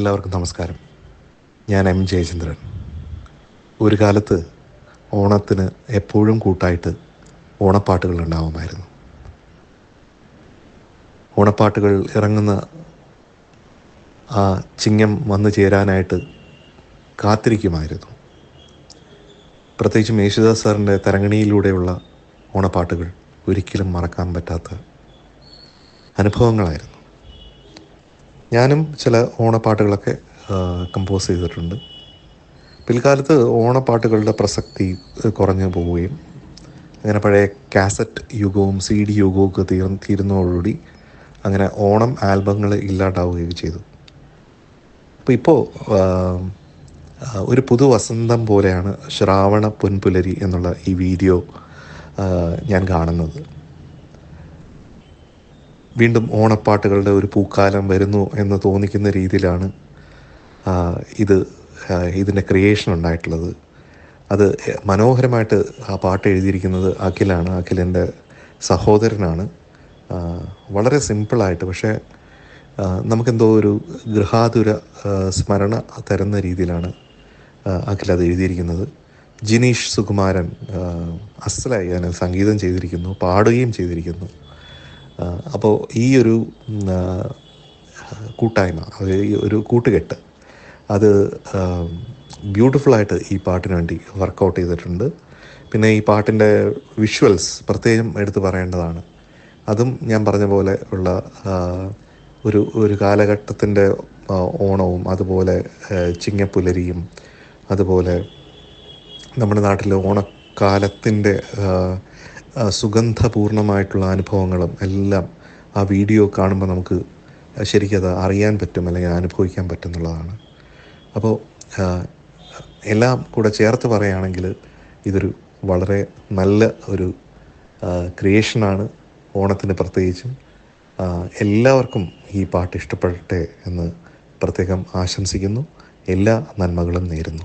എല്ലാവർക്കും നമസ്കാരം. ഞാൻ എം. ജയചന്ദ്രൻ. ഒരു കാലത്ത് ഓണത്തിന് എപ്പോഴും കൂട്ടായിട്ട് ഓണപ്പാട്ടുകൾ ഉണ്ടാവുമായിരുന്നു. ഓണപ്പാട്ടുകൾ ഇറങ്ങുന്ന ആ ചിങ്ങം വന്നു ചേരാനായിട്ട് കാത്തിരിക്കുമായിരുന്നു. പ്രത്യേകിച്ചും യേശുദാസ് സാറിന്റെ തരങ്ങണിയിലൂടെയുള്ള ഓണപ്പാട്ടുകൾ ഒരിക്കലും മറക്കാൻ പറ്റാത്ത അനുഭവങ്ങളായിരുന്നു. ഞാനും ചില ഓണപ്പാട്ടുകളൊക്കെ കമ്പോസ് ചെയ്തിട്ടുണ്ട്. പിൽക്കാലത്ത് ഓണപ്പാട്ടുകളുടെ പ്രസക്തി കുറഞ്ഞു പോവുകയും അങ്ങനെ പഴയ കാസറ്റ് യുഗവും സി ഡി യുഗവും ഒക്കെ തീർ തീരുന്നതോടുകൂടി അങ്ങനെ ഓണം ആൽബങ്ങൾ ഇല്ലാണ്ടാവുകയും ചെയ്തു. അപ്പോൾ ഇപ്പോൾ ഒരു പുതു വസന്തം പോലെയാണ് ശ്രാവണ പൊൻപുലരി എന്നുള്ള ഈ വീഡിയോ ഞാൻ കാണുന്നത്. വീണ്ടും ഓണപ്പാട്ടുകളുടെ ഒരു പൂക്കാലം വരുന്നു എന്ന് തോന്നിക്കുന്ന രീതിയിലാണ് ഇത് ഇതിന്റെ ക്രിയേഷൻ ഉണ്ടായിട്ടുള്ളത്. അത് മനോഹരമായിട്ട് ആ പാട്ട് എഴുതിയിരിക്കുന്നത് അഖിലാണ്. അഖിലിന്റെ സഹോദരനാണ്. വളരെ സിമ്പിളായിട്ട് പക്ഷേ നമുക്കെന്തോ ഒരു ഗൃഹാതുര സ്മരണ തരുന്ന രീതിയിലാണ് അഖിൽ അത് എഴുതിയിരിക്കുന്നത്. ജിനീഷ് സുകുമാരൻ അസലായി അതിന് സംഗീതം ചെയ്തിരിക്കുന്നു പാടുകയും ചെയ്തിരിക്കുന്നു. അപ്പോൾ ഈ ഒരു കൂട്ടായ്മ ഒരു കൂട്ടുകെട്ട് അത് ബ്യൂട്ടിഫുള്ളായിട്ട് ഈ പാട്ടിന് വേണ്ടി വർക്കൗട്ട് ചെയ്തിട്ടുണ്ട്. പിന്നെ ഈ പാട്ടിന്റെ വിഷ്വൽസ് പ്രത്യേകം എടുത്തു പറയേണ്ടതാണ്. അതും ഞാൻ പറഞ്ഞ പോലെ ഉള്ള ഒരു ഒരു കാലഘട്ടത്തിന്റെ ഓണവും അതുപോലെ ചിങ്ങപ്പുലരിയും അതുപോലെ നമ്മുടെ നാട്ടിലെ ഓണക്കാലത്തിന്റെ സുഗന്ധപൂർണമായിട്ടുള്ള അനുഭവങ്ങളും എല്ലാം ആ വീഡിയോ കാണുമ്പോൾ നമുക്ക് ശരിക്കത് അറിയാൻ പറ്റും അല്ലെങ്കിൽ അനുഭവിക്കാൻ പറ്റുന്നുള്ളതാണ് അപ്പോൾ എല്ലാം കൂടെ ചേർത്ത് പറയുകയാണെങ്കിൽ ഇതൊരു വളരെ നല്ല ഒരു ക്രിയേഷനാണ് ഓണത്തിന് പ്രത്യേകിച്ചും. എല്ലാവർക്കും ഈ പാട്ട് ഇഷ്ടപ്പെടട്ടെ എന്ന് പ്രത്യേകം ആശംസിക്കുന്നു. എല്ലാ നന്മകളും നേരുന്നു.